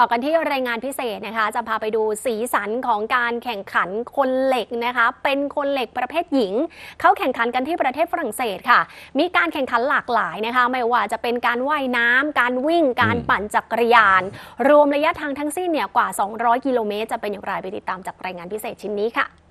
ต่อกันที่รายงานพิเศษนะคะ จะพาไปดูสีสันของการแข่งขันคนเหล็กนะคะ เป็นคนเหล็กประเภทหญิง เขาแข่งขันกันที่ประเทศฝรั่งเศสค่ะ มีการแข่งขันหลากหลายนะคะ ไม่ว่าจะเป็นการว่ายน้ำการวิ่ง การปั่นจักรยาน รวมระยะทางทั้งสิ้นเนี่ยกว่า 200 กิโลเมตร จะเป็นอย่างไรไปติดตามจากรายงานพิเศษชิ้นนี้ค่ะ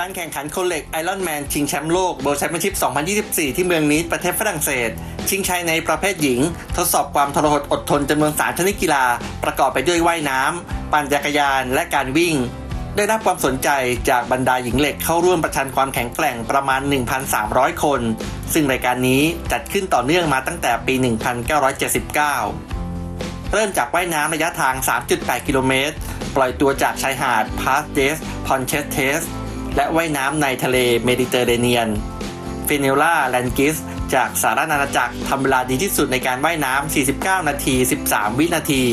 การแข่งขันคนเหล็กไอรอนแมนชิงแชมป์โลกเบ r ร์แชมเปี้ยนชิพ 2024 ที่เมืองนีสประเทศฝรั่งเศส ชิงชัยในประเภทหญิง ทดสอบความทรหดอดทนจำนวนสามชนิดกีฬา ประกอบไปด้วยว่ายน้ำ ปั่นจักรยานและการวิ่ง ได้รับความสนใจจากบรรดาหญิงเหล็กเข้าร่วมประชันความแข็งแกร่งประมาณ 1,300 คน ซึ่งรายการนี้จัดขึ้นต่อเนื่องมาตั้งแต่ปี 1979เริ่มจากว่ายน้ำระยะทาง 3.8 กิโลเมตร ปล่อยตัวจากชายหาดพาสเดสพอนเชสเทส และว่ายน้ำในทะเลเมดิเตอร์เรเนียนเฟเนล่าแลนกิสจากสหรัฐอาณาจักรทำเวลาดีที่สุดในการว่ายน้ำ 49 นาที 13 วินาที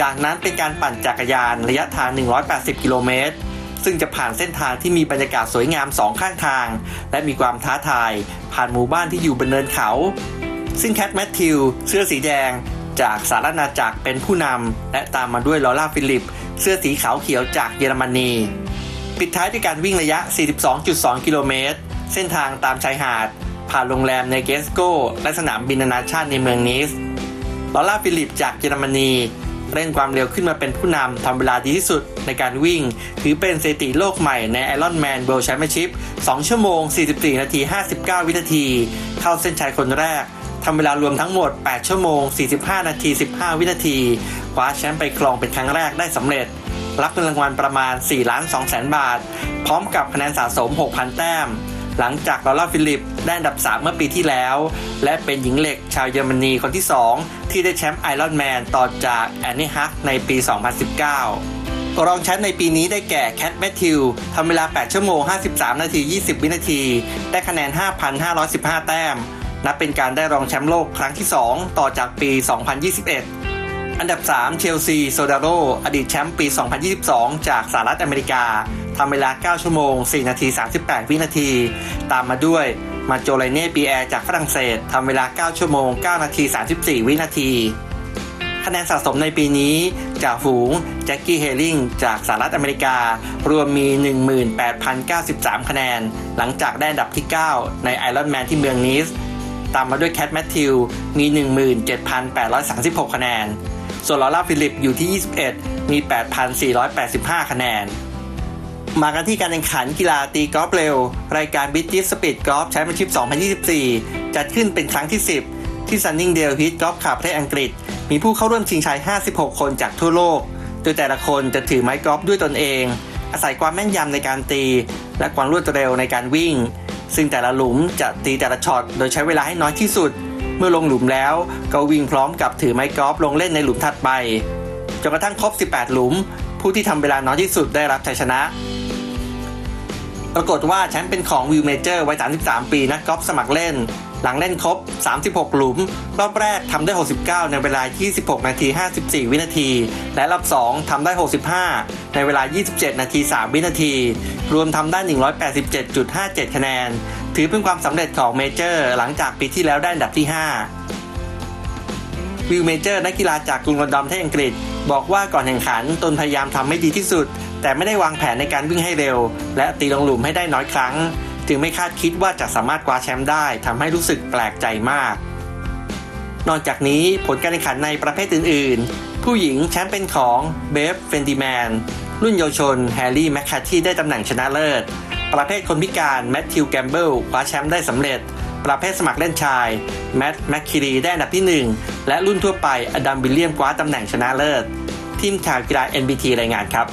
จากนั้นเป็นการปั่นจักรยานระยะทาง 180 กิโลเมตร ซึ่งจะผ่านเส้นทางที่มีบรรยากาศสวยงามสองข้างทาง และมีความท้าทาย ผ่านหมู่บ้านที่อยู่บนเนินเขา ซึ่งแคทแมทธิว เสื้อสีแดง จากสหรัฐอาณาจักรเป็นผู้นำและตามมาด้วยลอร่าฟิลิป เสื้อสีขาวเขียวจากเยอรมนี ปิดท้ายด้วยการวิ่งระยะ 42.2 กิโลเมตร เส้นทางตามชายหาด ผ่านโรงแรมในเกสโก และสนามบินนานาชาติในเมืองนิส ลอร่าฟิลิปจากเยอรมนีเร่งความเร็วขึ้นมาเป็นผู้นำทำเวลาดีที่สุดในการวิ่ง ถือเป็นสถิติโลกใหม่ใน Iron Man World Championship 2ชั่วโมง 44 นาที 59 วินาที เข้าเส้นชัยคนแรกทำเวลารวมทั้งหมด 8 ชั่วโมง 45 นาที 15 วินาที คว้าแชมป์ไปครองเป็นครั้งแรกได้สำเร็จ รับเงินรางวัลประมาณ4ล้าน2แสนบาท พร้อมกับคะแนนสะสม 6,000 แต้ม หลังจากลอร่าฟิลิปได้อันดับ 3 เมื่อปีที่แล้ว และเป็นหญิงเหล็กชาวเยอรมนีคนที่ 2 ที่ได้แชมป์ไอรอนแมนต่อจากแอนนี่ฮักในปี 2019รองแชมป์ในปีนี้ได้แก่แคทแมทธิวทำเวลา 8 ชั่วโมง 53 นาที 20 วินาที ได้คะแนน 5,515 แต้ม นับเป็นการได้รองแชมป์โลกครั้งที่ 2 ต่อจากปี 2021 อันดับ 3 เชลซี โซดาโร อดีตแชมป์ปี 2022 จากสหรัฐอเมริกา ทำเวลา 9 ชั่วโมง 4 นาที 38 วินาที ตามมาด้วยมาโจไลเน่ปีแอร์จากฝรั่งเศส ทำเวลา 9 ชั่วโมง 9 นาที 34 วินาที คะแนนสะสมในปีนี้จากฝูง แจ็คกี้เฮลิงจากสหรัฐอเมริกา รวมมี 18,093 คะแนน หลังจากได้อันดับที่ 9 ในไอรอนแมนที่เมืองนิสตามมาด้วยแคทแมทธิวมี 17,836 คะแนน ส่วนลอร่าฟิลิปอยู่ที่ 21 มี 8,485 คะแนน มากันที่การแข่งขันกีฬาตีกอล์ฟเร็ว รายการบิ t ิสสปีดกอล์ฟแชมเปี้ยนชิพ 2024 จัดขึ้นเป็นครั้งที่ 10 ที่ซันนิงเดลฮิตกอล์ฟคลับประเทศอังกฤษ มีผู้เข้าร่วมชิงชัย 56 คนจากทั่วโลก โดยแต่ละคนจะถือไม้กอล์ฟด้วยตนเอง อาศัยความแม่นยำในการตี และความรวดเร็วในการวิ่ง ซึ่งแต่ละหลุมจะตีแต่ละช็อตโดยใช้เวลาให้น้อยที่สุด เมื่อลงหลุมแล้วก็วิ่งพร้อมกับถือไม้กอล์ฟลงเล่นในหลุมถัดไปจนกระทั่งครบ 18 หลุม ผู้ที่ทำเวลาน้อยที่สุดได้รับชัยชนะ ปรากฏว่าแชมป์เป็นของวิวเมเจอร์วัย 33 ปีนักกอล์ฟสมัครเล่น หลังเล่นครบ 36 หลุม รอบแรกทำได้ 69 ในเวลา 26 นาที 54 วินาที และรอบ 2 ทำได้ 65 ในเวลา 27 นาที 3 วินาที รวมทำได้ 187.57 คะแนน ถือเป็นความสำเร็จของเมเจอร์หลังจากปีที่แล้วได้อันดับที่ 5 วิวเมเจอร์นักกีฬาจากกรุงลอนดอนประเทศอังกฤษ บอกว่าก่อนแข่งขันตนพยายามทำให้ดีที่สุด แต่ไม่ได้วางแผนในการวิ่งให้เร็ว และตีลงหลุมให้ได้น้อยครั้ง จึงไม่คาดคิดว่าจะสามารถคว้าแชมป์ได้ทำให้รู้สึกแปลกใจมาก นอกจากนี้ผลการแข่งขันในประเภทอื่น ๆ ผู้หญิงแชมป์เป็นของเบฟเฟนดิแมนรุ่นเยาวชนแฮร์รี่แมคคาที่ได้ตำแหน่งชนะเลิศ ประเภทคนพิการแมทธิวแกมเบิลคว้าแชมป์ได้สำเร็จ ประเภทสมัครเล่นชายแมตต์แมคคิรีได้อันดับที่ 1 และรุ่นทั่วไปอดัมวิลเลียมคว้าตำแหน่งชนะเลิศ ทีมข่าวกีฬา NBT รายงานครับ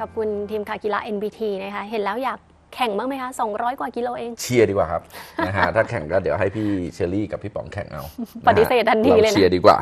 ขอบคุณทีมข่าวกีฬา NBT นะคะเห็นแล้วอยากแข่งบ้างไหมคะ 200 กว่ากิโลเอง เชียร์ดีกว่าครับ นะฮะถ้าแข่งก็เดี๋ยวให้พี่เชอรี่กับพี่ป๋องแข่งเอาปฏิเสธทันทีเลยนะเราเชียร์ดีกว่า